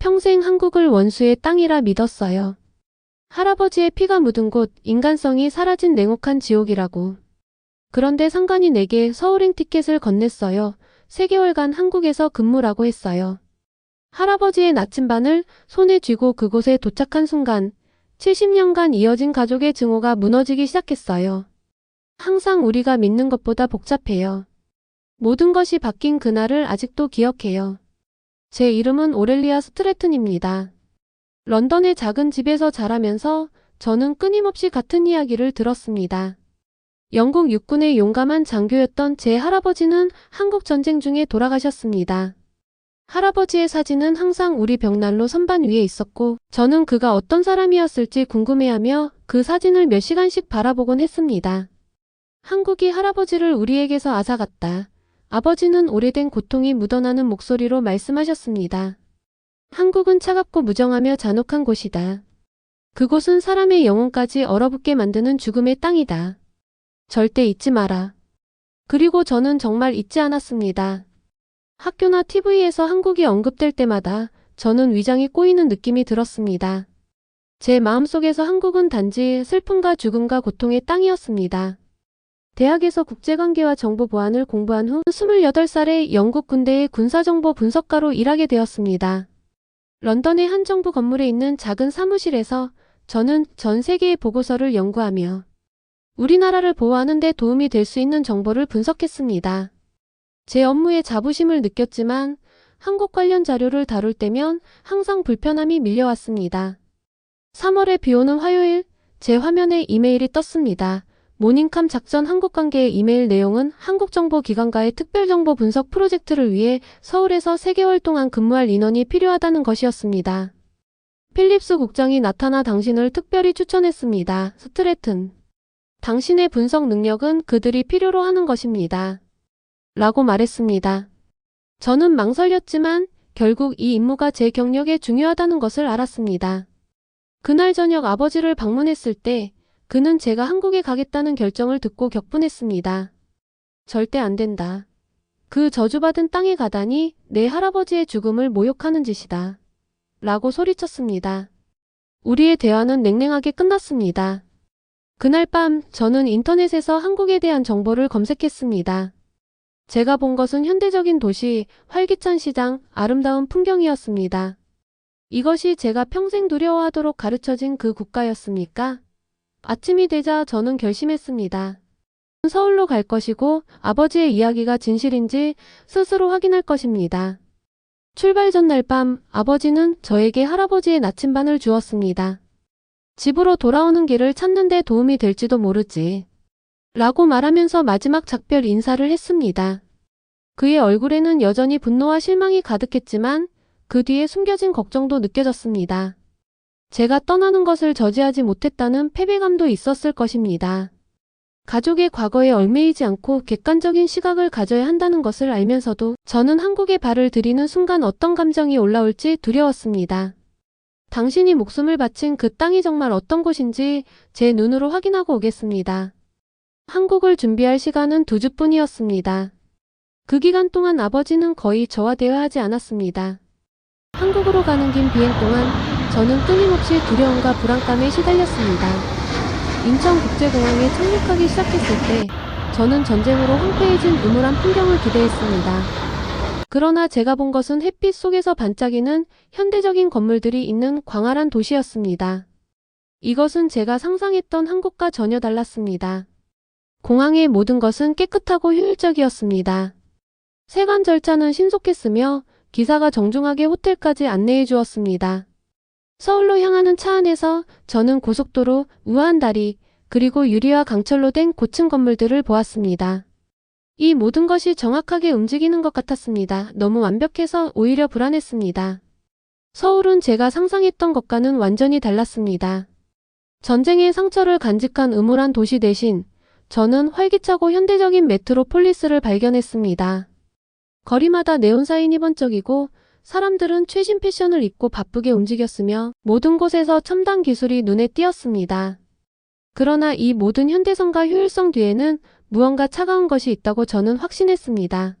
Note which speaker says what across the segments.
Speaker 1: 평생 한국을 원수의 땅이라 믿었어요. 할아버지의 피가 묻은 곳, 인간성이 사라진 냉혹한 지옥이라고. 그런데 상관이 내게 서울행 티켓을 건넸어요. 3개월간 한국에서 근무라고 했어요. 할아버지의 나침반을 손에 쥐고 그곳에 도착한 순간 70년간 이어진 가족의 증오가 무너지기 시작했어요. 항상 우리가 믿는 것보다 복잡해요. 모든 것이 바뀐 그날을 아직도 기억해요. 제 이름은 오렐리아 스트레튼입니다. 런던의 작은 집에서 자라면서 저는 끊임없이 같은 이야기를 들었습니다. 영국 육군의 용감한 장교였던 제 할아버지는 한국 전쟁 중에 돌아가셨습니다. 할아버지의 사진은 항상 우리 벽난로 선반 위에 있었고 저는 그가 어떤 사람이었을지 궁금해하며 그 사진을 몇 시간씩 바라보곤 했습니다. 한국이 할아버지를 우리에게서 앗아갔다. 아버지는 오래된 고통이 묻어나는 목소리로 말씀하셨습니다. 한국은 차갑고 무정하며 잔혹한 곳이다. 그곳은 사람의 영혼까지 얼어붙게 만드는 죽음의 땅이다. 절대 잊지 마라. 그리고 저는 정말 잊지 않았습니다. 학교나 TV에서 한국이 언급될 때마다 저는 위장이 꼬이는 느낌이 들었습니다. 제 마음속에서 한국은 단지 슬픔과 죽음과 고통의 땅이었습니다. 대학에서 국제관계와 정보 보안을 공부한 후 28살에 영국 군대의 군사정보 분석가로 일하게 되었습니다. 런던의 한 정부 건물에 있는 작은 사무실에서 저는 전 세계의 보고서를 연구하며 우리나라를 보호하는 데 도움이 될 수 있는 정보를 분석했습니다. 제 업무에 자부심을 느꼈지만 한국 관련 자료를 다룰 때면 항상 불편함이 밀려왔습니다. 3월에 비 오는 화요일 제 화면에 이메일이 떴습니다. 모닝캄 작전 한국 관계의 이메일 내용은 한국정보기관과의 특별정보 분석 프로젝트를 위해 서울에서 3개월 동안 근무할 인원이 필요하다는 것이었습니다. 필립스 국장이 나타나 당신을 특별히 추천했습니다. 스트레튼. 당신의 분석 능력은 그들이 필요로 하는 것입니다. 라고 말했습니다. 저는 망설였지만 결국 이 임무가 제 경력에 중요하다는 것을 알았습니다. 그날 저녁 아버지를 방문했을 때 그는 제가 한국에 가겠다는 결정을 듣고 격분했습니다. 절대 안 된다. 그 저주받은 땅에 가다니 내 할아버지의 죽음을 모욕하는 짓이다. 라고 소리쳤습니다. 우리의 대화는 냉랭하게 끝났습니다. 그날 밤 저는 인터넷에서 한국에 대한 정보를 검색했습니다. 제가 본 것은 현대적인 도시, 활기찬 시장, 아름다운 풍경이었습니다. 이것이 제가 평생 두려워하도록 가르쳐진 그 국가였습니까? 아침이 되자 저는 결심했습니다. 서울로 갈 것이고 아버지의 이야기가 진실인지 스스로 확인할 것입니다. 출발 전날 밤 아버지는 저에게 할아버지의 나침반을 주었습니다. 집으로 돌아오는 길을 찾는 데 도움이 될지도 모르지. 라고 말하면서 마지막 작별 인사를 했습니다. 그의 얼굴에는 여전히 분노와 실망이 가득했지만 그 뒤에 숨겨진 걱정도 느껴졌습니다. 제가 떠나는 것을 저지하지 못했다는 패배감도 있었을 것입니다. 가족의 과거에 얽매이지 않고 객관적인 시각을 가져야 한다는 것을 알면서도 저는 한국에 발을 들이는 순간 어떤 감정이 올라올지 두려웠습니다. 당신이 목숨을 바친 그 땅이 정말 어떤 곳인지 제 눈으로 확인하고 오겠습니다. 한국을 준비할 시간은 두 주뿐이었습니다. 그 기간 동안 아버지는 거의 저와 대화하지 않았습니다. 한국으로 가는 긴 비행 동안 저는 끊임없이 두려움과 불안감에 시달렸습니다. 인천국제공항에 착륙하기 시작했을 때 저는 전쟁으로 황폐해진 음울한 풍경을 기대했습니다. 그러나 제가 본 것은 햇빛 속에서 반짝이는 현대적인 건물들이 있는 광활한 도시였습니다. 이것은 제가 상상했던 한국과 전혀 달랐습니다. 공항의 모든 것은 깨끗하고 효율적이었습니다. 세관 절차는 신속했으며 기사가 정중하게 호텔까지 안내해 주었습니다. 서울로 향하는 차 안에서 저는 고속도로, 우아한 다리, 그리고 유리와 강철로 된 고층 건물들을 보았습니다. 이 모든 것이 정확하게 움직이는 것 같았습니다. 너무 완벽해서 오히려 불안했습니다. 서울은 제가 상상했던 것과는 완전히 달랐습니다. 전쟁의 상처를 간직한 음울한 도시 대신 저는 활기차고 현대적인 메트로폴리스를 발견했습니다. 거리마다 네온사인이 번쩍이고 사람들은 최신 패션을 입고 바쁘게 움직였으며 모든 곳에서 첨단 기술이 눈에 띄었습니다. 그러나 이 모든 현대성과 효율성 뒤에는 무언가 차가운 것이 있다고 저는 확신했습니다.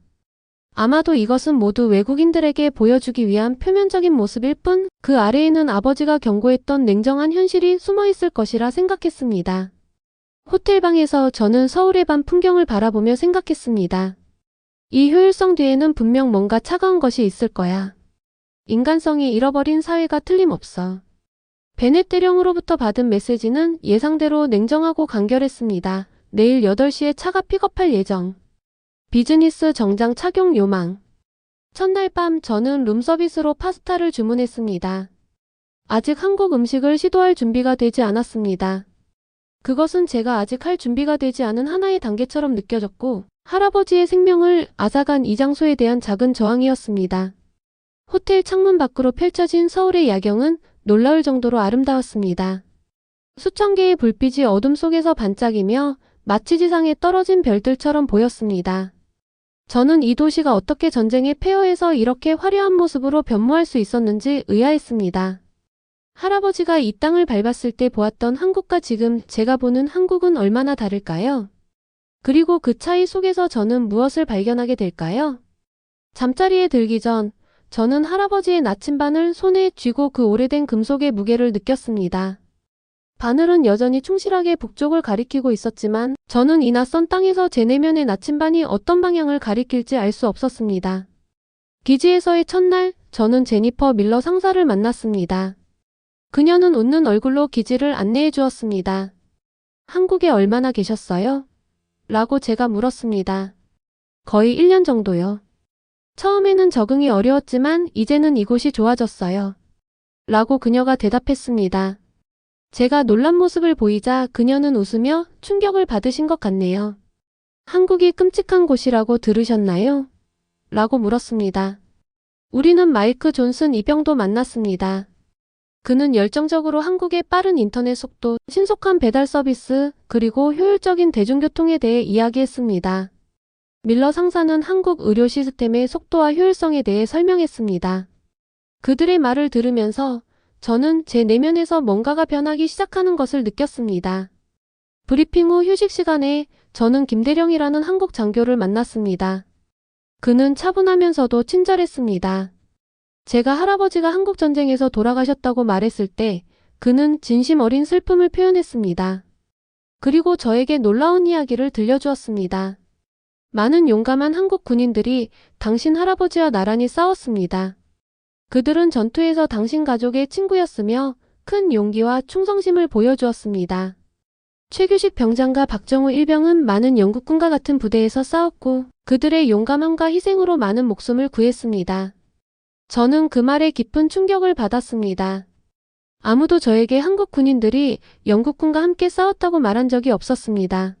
Speaker 1: 아마도 이것은 모두 외국인들에게 보여주기 위한 표면적인 모습일 뿐 그 아래에는 아버지가 경고했던 냉정한 현실이 숨어 있을 것이라 생각했습니다. 호텔방에서 저는 서울의 밤 풍경을 바라보며 생각했습니다. 이 효율성 뒤에는 분명 뭔가 차가운 것이 있을 거야. 인간성이 잃어버린 사회가 틀림없어. 베넷 대령으로부터 받은 메시지는 예상대로 냉정하고 간결했습니다. 내일 8시에 차가 픽업할 예정. 비즈니스 정장 착용 요망. 첫날 밤 저는 룸서비스로 파스타를 주문했습니다. 아직 한국 음식을 시도할 준비가 되지 않았습니다. 그것은 제가 아직 할 준비가 되지 않은 하나의 단계처럼 느껴졌고 할아버지의 생명을 앗아간 이 장소에 대한 작은 저항이었습니다. 호텔 창문 밖으로 펼쳐진 서울의 야경은 놀라울 정도로 아름다웠습니다. 수천 개의 불빛이 어둠 속에서 반짝이며 마치 지상에 떨어진 별들처럼 보였습니다. 저는 이 도시가 어떻게 전쟁의 폐허에서 이렇게 화려한 모습으로 변모할 수 있었는지 의아했습니다. 할아버지가 이 땅을 밟았을 때 보았던 한국과 지금 제가 보는 한국은 얼마나 다를까요? 그리고 그 차이 속에서 저는 무엇을 발견하게 될까요? 잠자리에 들기 전 저는 할아버지의 나침반을 손에 쥐고 그 오래된 금속의 무게를 느꼈습니다. 바늘은 여전히 충실하게 북쪽을 가리키고 있었지만 저는 이 낯선 땅에서 제 내면의 나침반이 어떤 방향을 가리킬지 알 수 없었습니다. 기지에서의 첫날 저는 제니퍼 밀러 상사를 만났습니다. 그녀는 웃는 얼굴로 기지를 안내해 주었습니다. 한국에 얼마나 계셨어요? 라고 제가 물었습니다. 거의 1년 정도요. 처음에는 적응이 어려웠지만 이제는 이곳이 좋아졌어요. 라고 그녀가 대답했습니다. 제가 놀란 모습을 보이자 그녀는 웃으며 충격을 받으신 것 같네요. 한국이 끔찍한 곳이라고 들으셨나요? 라고 물었습니다. 우리는 마이크 존슨 이병도 만났습니다. 그는 열정적으로 한국의 빠른 인터넷 속도, 신속한 배달 서비스, 그리고 효율적인 대중교통에 대해 이야기했습니다. 밀러 상사는 한국 의료 시스템의 속도와 효율성에 대해 설명했습니다. 그들의 말을 들으면서 저는 제 내면에서 뭔가가 변하기 시작하는 것을 느꼈습니다. 브리핑 후 휴식 시간에 저는 김대령이라는 한국 장교를 만났습니다. 그는 차분하면서도 친절했습니다. 제가 할아버지가 한국 전쟁에서 돌아가셨다고 말했을 때 그는 진심 어린 슬픔을 표현했습니다. 그리고 저에게 놀라운 이야기를 들려주었습니다. 많은 용감한 한국 군인들이 당신 할아버지와 나란히 싸웠습니다. 그들은 전투에서 당신 가족의 친구였으며 큰 용기와 충성심을 보여주었습니다. 최규식 병장과 박정우 일병은 많은 영국군과 같은 부대에서 싸웠고 그들의 용감함과 희생으로 많은 목숨을 구했습니다. 저는 그 말에 깊은 충격을 받았습니다. 아무도 저에게 한국 군인들이 영국군과 함께 싸웠다고 말한 적이 없었습니다.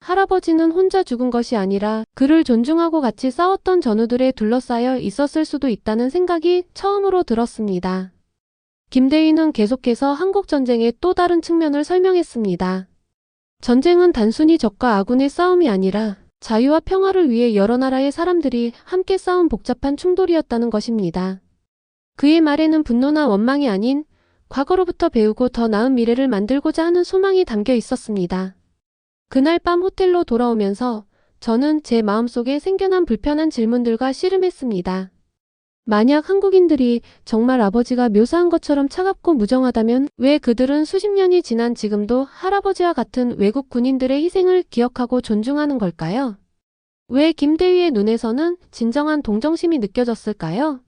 Speaker 1: 할아버지는 혼자 죽은 것이 아니라 그를 존중하고 같이 싸웠던 전우들에 둘러싸여 있었을 수도 있다는 생각이 처음으로 들었습니다. 김대희는 계속해서 한국전쟁의 또 다른 측면을 설명했습니다. 전쟁은 단순히 적과 아군의 싸움이 아니라 자유와 평화를 위해 여러 나라의 사람들이 함께 싸운 복잡한 충돌이었다는 것입니다. 그의 말에는 분노나 원망이 아닌 과거로부터 배우고 더 나은 미래를 만들고자 하는 소망이 담겨 있었습니다. 그날 밤 호텔로 돌아오면서 저는 제 마음속에 생겨난 불편한 질문들과 씨름했습니다. 만약 한국인들이 정말 아버지가 묘사한 것처럼 차갑고 무정하다면 왜 그들은 수십 년이 지난 지금도 할아버지와 같은 외국 군인들의 희생을 기억하고 존중하는 걸까요? 왜 김대휘의 눈에서는 진정한 동정심이 느껴졌을까요?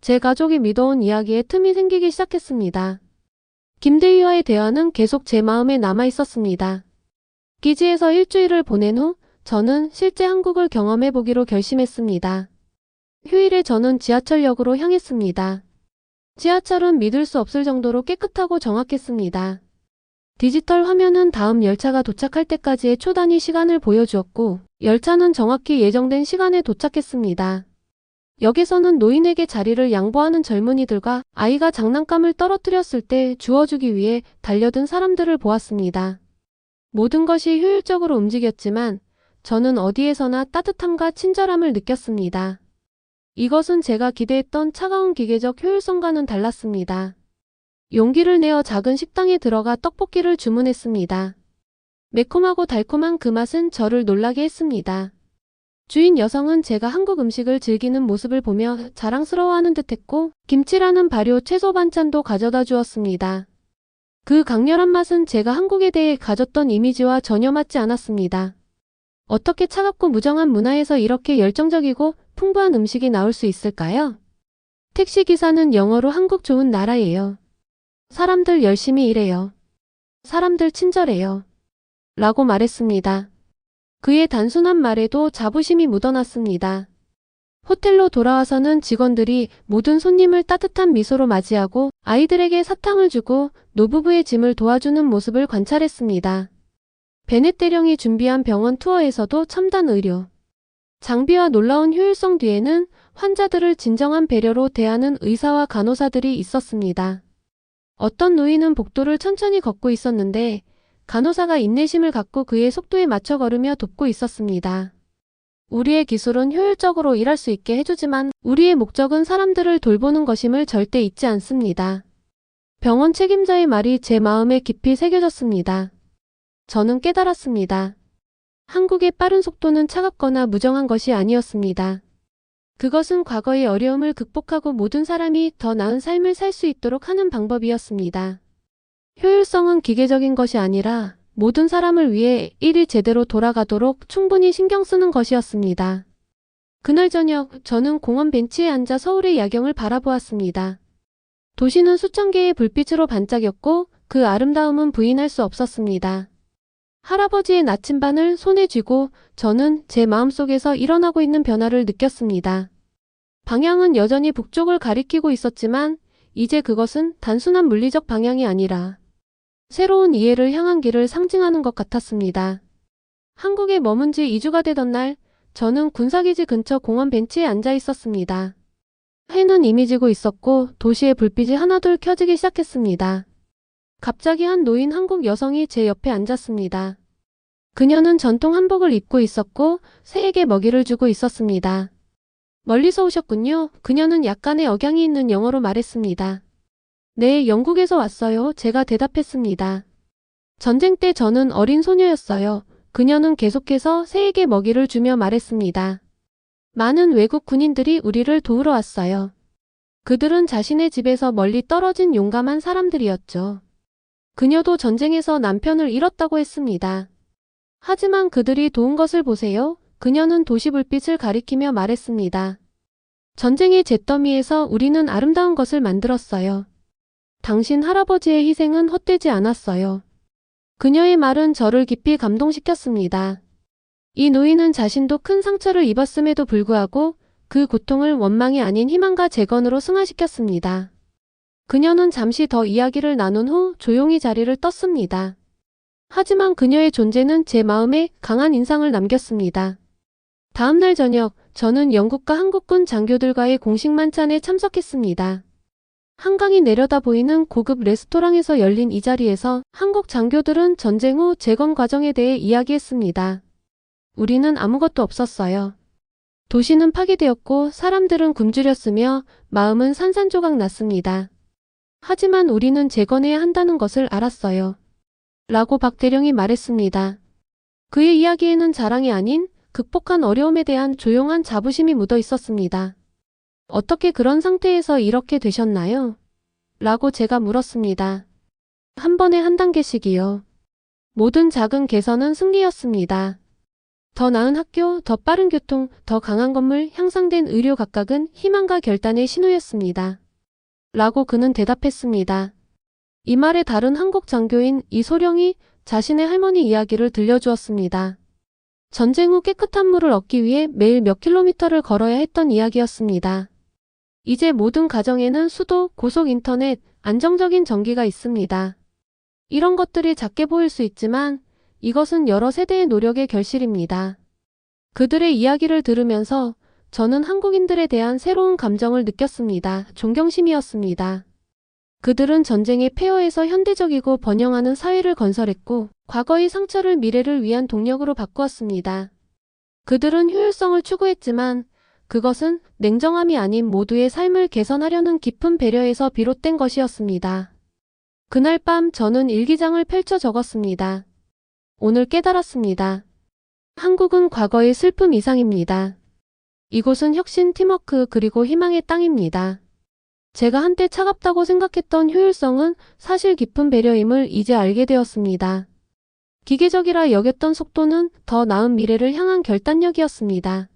Speaker 1: 제 가족이 믿어온 이야기에 틈이 생기기 시작했습니다. 김대휘와의 대화는 계속 제 마음에 남아 있었습니다. 기지에서 일주일을 보낸 후 저는 실제 한국을 경험해 보기로 결심했습니다. 휴일에 저는 지하철역으로 향했습니다. 지하철은 믿을 수 없을 정도로 깨끗하고 정확했습니다. 디지털 화면은 다음 열차가 도착할 때까지의 초단위 시간을 보여주었고, 열차는 정확히 예정된 시간에 도착했습니다. 역에서는 노인에게 자리를 양보하는 젊은이들과 아이가 장난감을 떨어뜨렸을 때 주워주기 위해 달려든 사람들을 보았습니다. 모든 것이 효율적으로 움직였지만 저는 어디에서나 따뜻함과 친절함을 느꼈습니다. 이것은 제가 기대했던 차가운 기계적 효율성과는 달랐습니다. 용기를 내어 작은 식당에 들어가 떡볶이를 주문했습니다. 매콤하고 달콤한 그 맛은 저를 놀라게 했습니다. 주인 여성은 제가 한국 음식을 즐기는 모습을 보며 자랑스러워하는 듯했고 김치라는 발효 채소 반찬도 가져다 주었습니다. 그 강렬한 맛은 제가 한국에 대해 가졌던 이미지와 전혀 맞지 않았습니다. 어떻게 차갑고 무정한 문화에서 이렇게 열정적이고 풍부한 음식이 나올 수 있을까요? 택시 기사는 영어로 한국 좋은 나라예요. 사람들 열심히 일해요. 사람들 친절해요. 라고 말했습니다. 그의 단순한 말에도 자부심이 묻어났습니다. 호텔로 돌아와서는 직원들이 모든 손님을 따뜻한 미소로 맞이하고 아이들에게 사탕을 주고 노부부의 짐을 도와주는 모습을 관찰했습니다. 베넷 대령이 준비한 병원 투어에서도 첨단 의료, 장비와 놀라운 효율성 뒤에는 환자들을 진정한 배려로 대하는 의사와 간호사들이 있었습니다. 어떤 노인은 복도를 천천히 걷고 있었는데 간호사가 인내심을 갖고 그의 속도에 맞춰 걸으며 돕고 있었습니다. 우리의 기술은 효율적으로 일할 수 있게 해주지만 우리의 목적은 사람들을 돌보는 것임을 절대 잊지 않습니다. 병원 책임자의 말이 제 마음에 깊이 새겨졌습니다. 저는 깨달았습니다. 한국의 빠른 속도는 차갑거나 무정한 것이 아니었습니다. 그것은 과거의 어려움을 극복하고 모든 사람이 더 나은 삶을 살 수 있도록 하는 방법이었습니다. 효율성은 기계적인 것이 아니라 모든 사람을 위해 일이 제대로 돌아가도록 충분히 신경 쓰는 것이었습니다. 그날 저녁 저는 공원 벤치에 앉아 서울의 야경을 바라보았습니다. 도시는 수천 개의 불빛으로 반짝였고 그 아름다움은 부인할 수 없었습니다. 할아버지의 나침반을 손에 쥐고 저는 제 마음속에서 일어나고 있는 변화를 느꼈습니다. 방향은 여전히 북쪽을 가리키고 있었지만 이제 그것은 단순한 물리적 방향이 아니라 새로운 이해를 향한 길을 상징하는 것 같았습니다. 한국에 머문 지 2주가 되던 날 저는 군사기지 근처 공원 벤치에 앉아 있었습니다. 해는 이미 지고 있었고 도시의 불빛이 하나둘 켜지기 시작했습니다. 갑자기 한 노인 한국 여성이 제 옆에 앉았습니다. 그녀는 전통 한복을 입고 있었고 새에게 먹이를 주고 있었습니다. 멀리서 오셨군요. 그녀는 약간의 억양이 있는 영어로 말했습니다. 네, 영국에서 왔어요. 제가 대답했습니다. 전쟁 때 저는 어린 소녀였어요. 그녀는 계속해서 새에게 먹이를 주며 말했습니다. 많은 외국 군인들이 우리를 도우러 왔어요. 그들은 자신의 집에서 멀리 떨어진 용감한 사람들이었죠. 그녀도 전쟁에서 남편을 잃었다고 했습니다. 하지만 그들이 도운 것을 보세요. 그녀는 도시 불빛을 가리키며 말했습니다. 전쟁의 잿더미에서 우리는 아름다운 것을 만들었어요. 당신 할아버지의 희생은 헛되지 않았어요. 그녀의 말은 저를 깊이 감동시켰습니다. 이 노인은 자신도 큰 상처를 입었음에도 불구하고 그 고통을 원망이 아닌 희망과 재건으로 승화시켰습니다. 그녀는 잠시 더 이야기를 나눈 후 조용히 자리를 떴습니다. 하지만 그녀의 존재는 제 마음에 강한 인상을 남겼습니다. 다음날 저녁, 저는 영국과 한국군 장교들과의 공식 만찬에 참석했습니다. 한강이 내려다 보이는 고급 레스토랑에서 열린 이 자리에서 한국 장교들은 전쟁 후 재건 과정에 대해 이야기했습니다. 우리는 아무것도 없었어요. 도시는 파괴되었고 사람들은 굶주렸으며 마음은 산산조각 났습니다. 하지만 우리는 재건해야 한다는 것을 알았어요. 라고 박 대령이 말했습니다. 그의 이야기에는 자랑이 아닌 극복한 어려움에 대한 조용한 자부심이 묻어 있었습니다. 어떻게 그런 상태에서 이렇게 되셨나요? 라고 제가 물었습니다. 한 번에 한 단계씩이요. 모든 작은 개선은 승리였습니다. 더 나은 학교, 더 빠른 교통, 더 강한 건물, 향상된 의료 각각은 희망과 결단의 신호였습니다. 라고 그는 대답했습니다. 이 말에 다른 한국 장교인 이소령이 자신의 할머니 이야기를 들려주었습니다. 전쟁 후 깨끗한 물을 얻기 위해 매일 몇 킬로미터를 걸어야 했던 이야기였습니다. 이제 모든 가정에는 수도, 고속 인터넷, 안정적인 전기가 있습니다. 이런 것들이 작게 보일 수 있지만 이것은 여러 세대의 노력의 결실입니다. 그들의 이야기를 들으면서 저는 한국인들에 대한 새로운 감정을 느꼈습니다. 존경심이었습니다. 그들은 전쟁의 폐허에서 현대적이고 번영하는 사회를 건설했고 과거의 상처를 미래를 위한 동력으로 바꾸었습니다. 그들은 효율성을 추구했지만 그것은 냉정함이 아닌 모두의 삶을 개선하려는 깊은 배려에서 비롯된 것이었습니다. 그날 밤 저는 일기장을 펼쳐 적었습니다. 오늘 깨달았습니다. 한국은 과거의 슬픔 이상입니다. 이곳은 혁신, 팀워크, 그리고 희망의 땅입니다. 제가 한때 차갑다고 생각했던 효율성은 사실 깊은 배려임을 이제 알게 되었습니다. 기계적이라 여겼던 속도는 더 나은 미래를 향한 결단력이었습니다.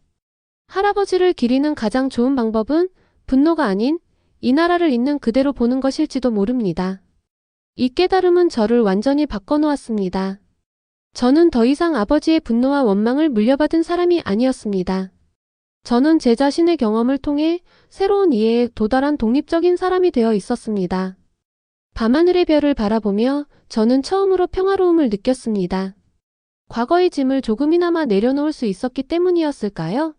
Speaker 1: 할아버지를 기리는 가장 좋은 방법은 분노가 아닌 이 나라를 있는 그대로 보는 것일지도 모릅니다. 이 깨달음은 저를 완전히 바꿔놓았습니다. 저는 더 이상 아버지의 분노와 원망을 물려받은 사람이 아니었습니다. 저는 제 자신의 경험을 통해 새로운 이해에 도달한 독립적인 사람이 되어 있었습니다. 밤하늘의 별을 바라보며 저는 처음으로 평화로움을 느꼈습니다. 과거의 짐을 조금이나마 내려놓을 수 있었기 때문이었을까요?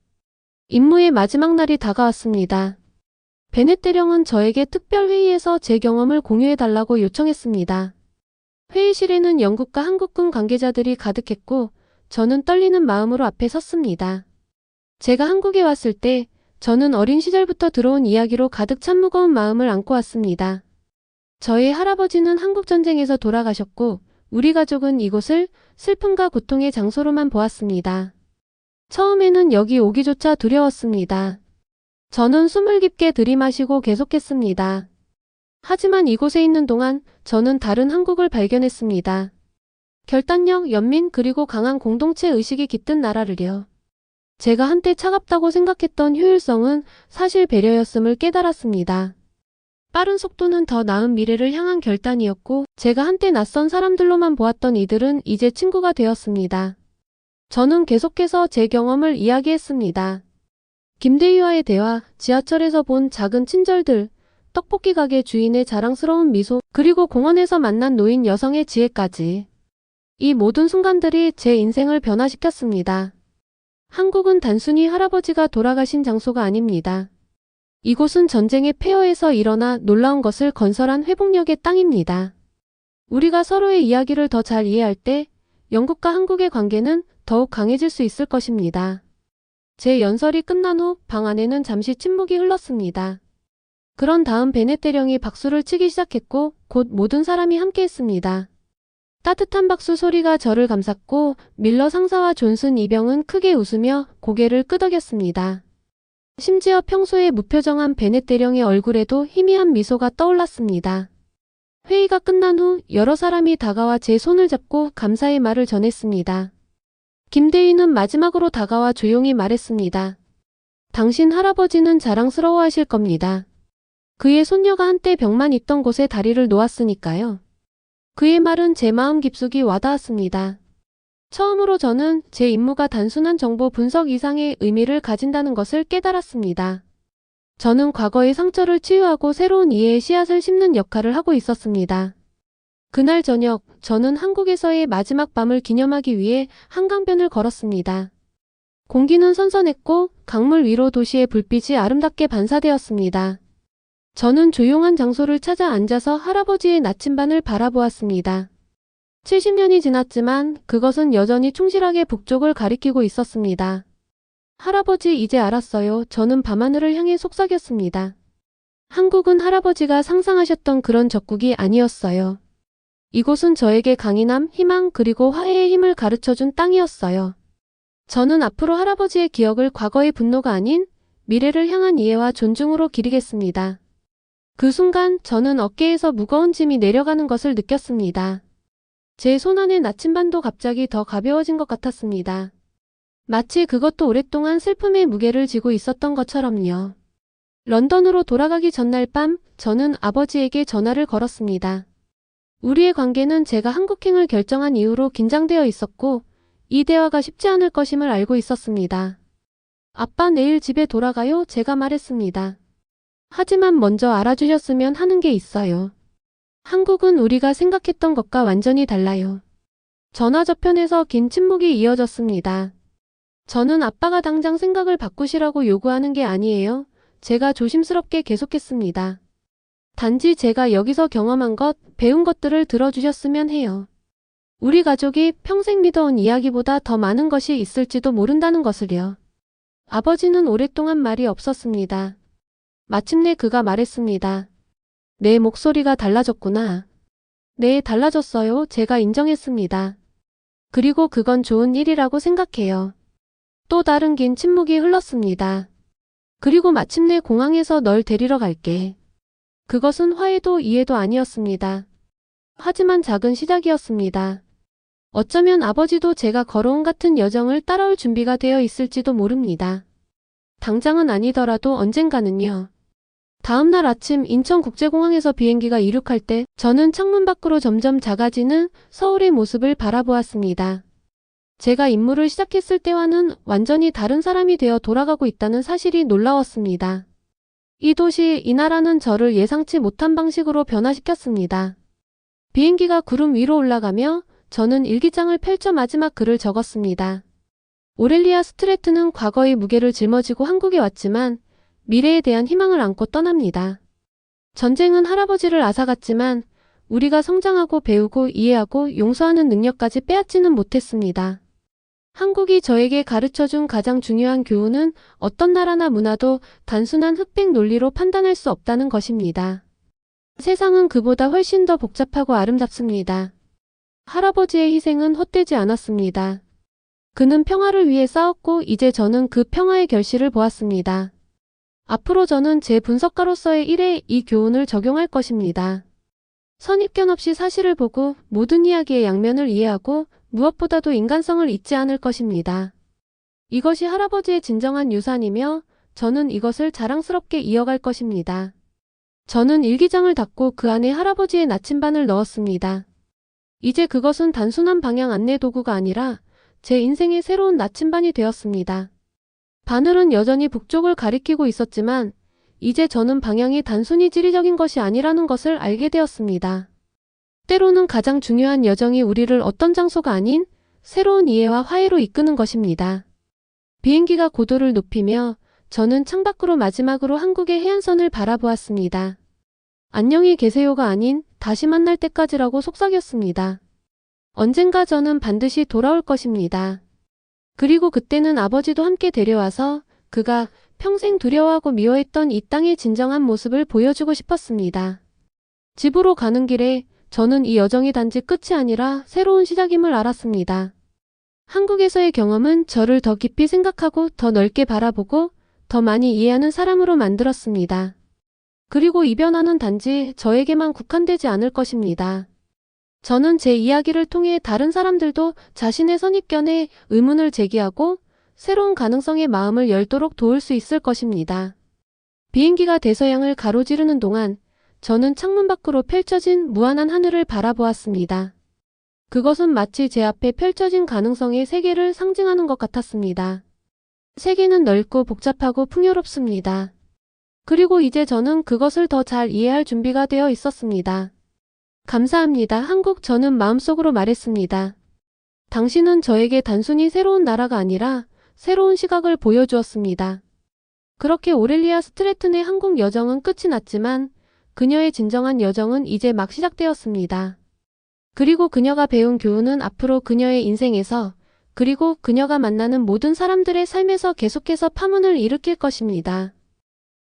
Speaker 1: 임무의 마지막 날이 다가왔습니다. 베넷 대령은 저에게 특별 회의에서 제 경험을 공유해달라고 요청했습니다. 회의실에는 영국과 한국군 관계자들이 가득했고 저는 떨리는 마음으로 앞에 섰습니다. 제가 한국에 왔을 때 저는 어린 시절부터 들어온 이야기로 가득 찬 무거운 마음을 안고 왔습니다. 저의 할아버지는 한국전쟁에서 돌아가셨고 우리 가족은 이곳을 슬픔과 고통의 장소로만 보았습니다. 처음에는 여기 오기조차 두려웠습니다. 저는 숨을 깊게 들이마시고 계속했습니다. 하지만 이곳에 있는 동안 저는 다른 한국을 발견했습니다. 결단력, 연민, 그리고 강한 공동체 의식이 깃든 나라를요. 제가 한때 차갑다고 생각했던 효율성은 사실 배려였음을 깨달았습니다. 빠른 속도는 더 나은 미래를 향한 결단이었고, 제가 한때 낯선 사람들로만 보았던 이들은 이제 친구가 되었습니다. 저는 계속해서 제 경험을 이야기했습니다. 김대희와의 대화, 지하철에서 본 작은 친절들, 떡볶이 가게 주인의 자랑스러운 미소, 그리고 공원에서 만난 노인 여성의 지혜까지. 이 모든 순간들이 제 인생을 변화시켰습니다. 한국은 단순히 할아버지가 돌아가신 장소가 아닙니다. 이곳은 전쟁의 폐허에서 일어나 놀라운 것을 건설한 회복력의 땅입니다. 우리가 서로의 이야기를 더 잘 이해할 때 영국과 한국의 관계는 더욱 강해질 수 있을 것입니다. 제 연설이 끝난 후 방 안에는 잠시 침묵이 흘렀습니다. 그런 다음 베넷 대령이 박수를 치기 시작했고 곧 모든 사람이 함께했습니다. 따뜻한 박수 소리가 저를 감쌌고 밀러 상사와 존슨 이병은 크게 웃으며 고개를 끄덕였습니다. 심지어 평소에 무표정한 베넷 대령의 얼굴에도 희미한 미소가 떠올랐습니다. 회의가 끝난 후 여러 사람이 다가와 제 손을 잡고 감사의 말을 전했습니다. 김대희는 마지막으로 다가와 조용히 말했습니다. 당신 할아버지는 자랑스러워하실 겁니다. 그의 손녀가 한때 벽만 있던 곳에 다리를 놓았으니까요. 그의 말은 제 마음 깊숙이 와닿았습니다. 처음으로 저는 제 임무가 단순한 정보 분석 이상의 의미를 가진다는 것을 깨달았습니다. 저는 과거의 상처를 치유하고 새로운 이해의 씨앗을 심는 역할을 하고 있었습니다. 그날 저녁, 저는 한국에서의 마지막 밤을 기념하기 위해 한강변을 걸었습니다. 공기는 선선했고 강물 위로 도시의 불빛이 아름답게 반사되었습니다. 저는 조용한 장소를 찾아 앉아서 할아버지의 나침반을 바라보았습니다. 70년이 지났지만 그것은 여전히 충실하게 북쪽을 가리키고 있었습니다. 할아버지 이제 알았어요. 저는 밤하늘을 향해 속삭였습니다. 한국은 할아버지가 상상하셨던 그런 적국이 아니었어요. 이곳은 저에게 강인함, 희망, 그리고 화해의 힘을 가르쳐준 땅이었어요. 저는 앞으로 할아버지의 기억을 과거의 분노가 아닌 미래를 향한 이해와 존중으로 기리겠습니다. 그 순간 저는 어깨에서 무거운 짐이 내려가는 것을 느꼈습니다. 제 손 안의 나침반도 갑자기 더 가벼워진 것 같았습니다. 마치 그것도 오랫동안 슬픔의 무게를 지고 있었던 것처럼요. 런던으로 돌아가기 전날 밤 저는 아버지에게 전화를 걸었습니다. 우리의 관계는 제가 한국행을 결정한 이후로 긴장되어 있었고 이 대화가 쉽지 않을 것임을 알고 있었습니다. 아빠 내일 집에 돌아가요? 제가 말했습니다. 하지만 먼저 알아주셨으면 하는 게 있어요. 한국은 우리가 생각했던 것과 완전히 달라요. 전화 저편에서 긴 침묵이 이어졌습니다. 저는 아빠가 당장 생각을 바꾸시라고 요구하는 게 아니에요. 제가 조심스럽게 계속했습니다. 단지 제가 여기서 경험한 것, 배운 것들을 들어주셨으면 해요. 우리 가족이 평생 믿어온 이야기보다 더 많은 것이 있을지도 모른다는 것을요. 아버지는 오랫동안 말이 없었습니다. 마침내 그가 말했습니다. 내 목소리가 달라졌구나. 네, 달라졌어요. 제가 인정했습니다. 그리고 그건 좋은 일이라고 생각해요. 또 다른 긴 침묵이 흘렀습니다. 그리고 마침내 공항에서 널 데리러 갈게. 그것은 화해도 이해도 아니었습니다. 하지만 작은 시작이었습니다. 어쩌면 아버지도 제가 걸어온 같은 여정을 따라올 준비가 되어 있을지도 모릅니다. 당장은 아니더라도 언젠가는요. 다음 날 아침 인천국제공항에서 비행기가 이륙할 때 저는 창문 밖으로 점점 작아지는 서울의 모습을 바라보았습니다. 제가 임무를 시작했을 때와는 완전히 다른 사람이 되어 돌아가고 있다는 사실이 놀라웠습니다. 이 도시, 이 나라는 저를 예상치 못한 방식으로 변화시켰습니다. 비행기가 구름 위로 올라가며 저는 일기장을 펼쳐 마지막 글을 적었습니다. 오렐리아 스트레트는 과거의 무게를 짊어지고 한국에 왔지만 미래에 대한 희망을 안고 떠납니다. 전쟁은 할아버지를 앗아갔지만 우리가 성장하고 배우고 이해하고 용서하는 능력까지 빼앗지는 못했습니다. 한국이 저에게 가르쳐준 가장 중요한 교훈은 어떤 나라나 문화도 단순한 흑백 논리로 판단할 수 없다는 것입니다. 세상은 그보다 훨씬 더 복잡하고 아름답습니다. 할아버지의 희생은 헛되지 않았습니다. 그는 평화를 위해 싸웠고 이제 저는 그 평화의 결실을 보았습니다. 앞으로 저는 제 분석가로서의 일에 이 교훈을 적용할 것입니다. 선입견 없이 사실을 보고 모든 이야기의 양면을 이해하고 무엇보다도 인간성을 잊지 않을 것입니다. 이것이 할아버지의 진정한 유산이며 저는 이것을 자랑스럽게 이어갈 것입니다. 저는 일기장을 닫고 그 안에 할아버지의 나침반을 넣었습니다. 이제 그것은 단순한 방향 안내 도구가 아니라 제 인생의 새로운 나침반이 되었습니다. 바늘은 여전히 북쪽을 가리키고 있었지만 이제 저는 방향이 단순히 지리적인 것이 아니라는 것을 알게 되었습니다. 때로는 가장 중요한 여정이 우리를 어떤 장소가 아닌 새로운 이해와 화해로 이끄는 것입니다. 비행기가 고도를 높이며 저는 창밖으로 마지막으로 한국의 해안선을 바라보았습니다. 안녕히 계세요가 아닌 다시 만날 때까지라고 속삭였습니다. 언젠가 저는 반드시 돌아올 것입니다. 그리고 그때는 아버지도 함께 데려와서 그가 평생 두려워하고 미워했던 이 땅의 진정한 모습을 보여주고 싶었습니다. 집으로 가는 길에 저는 이 여정이 단지 끝이 아니라 새로운 시작임을 알았습니다. 한국에서의 경험은 저를 더 깊이 생각하고 더 넓게 바라보고 더 많이 이해하는 사람으로 만들었습니다. 그리고 이 변화는 단지 저에게만 국한되지 않을 것입니다. 저는 제 이야기를 통해 다른 사람들도 자신의 선입견에 의문을 제기하고 새로운 가능성의 마음을 열도록 도울 수 있을 것입니다. 비행기가 대서양을 가로지르는 동안 저는 창문 밖으로 펼쳐진 무한한 하늘을 바라보았습니다. 그것은 마치 제 앞에 펼쳐진 가능성의 세계를 상징하는 것 같았습니다. 세계는 넓고 복잡하고 풍요롭습니다. 그리고 이제 저는 그것을 더 잘 이해할 준비가 되어 있었습니다. 감사합니다. 한국 저는 마음속으로 말했습니다. 당신은 저에게 단순히 새로운 나라가 아니라 새로운 시각을 보여주었습니다. 그렇게 오렐리아 스트레튼의 한국 여정은 끝이 났지만 그녀의 진정한 여정은 이제 막 시작되었습니다. 그리고 그녀가 배운 교훈은 앞으로 그녀의 인생에서 그리고 그녀가 만나는 모든 사람들의 삶에서 계속해서 파문을 일으킬 것입니다.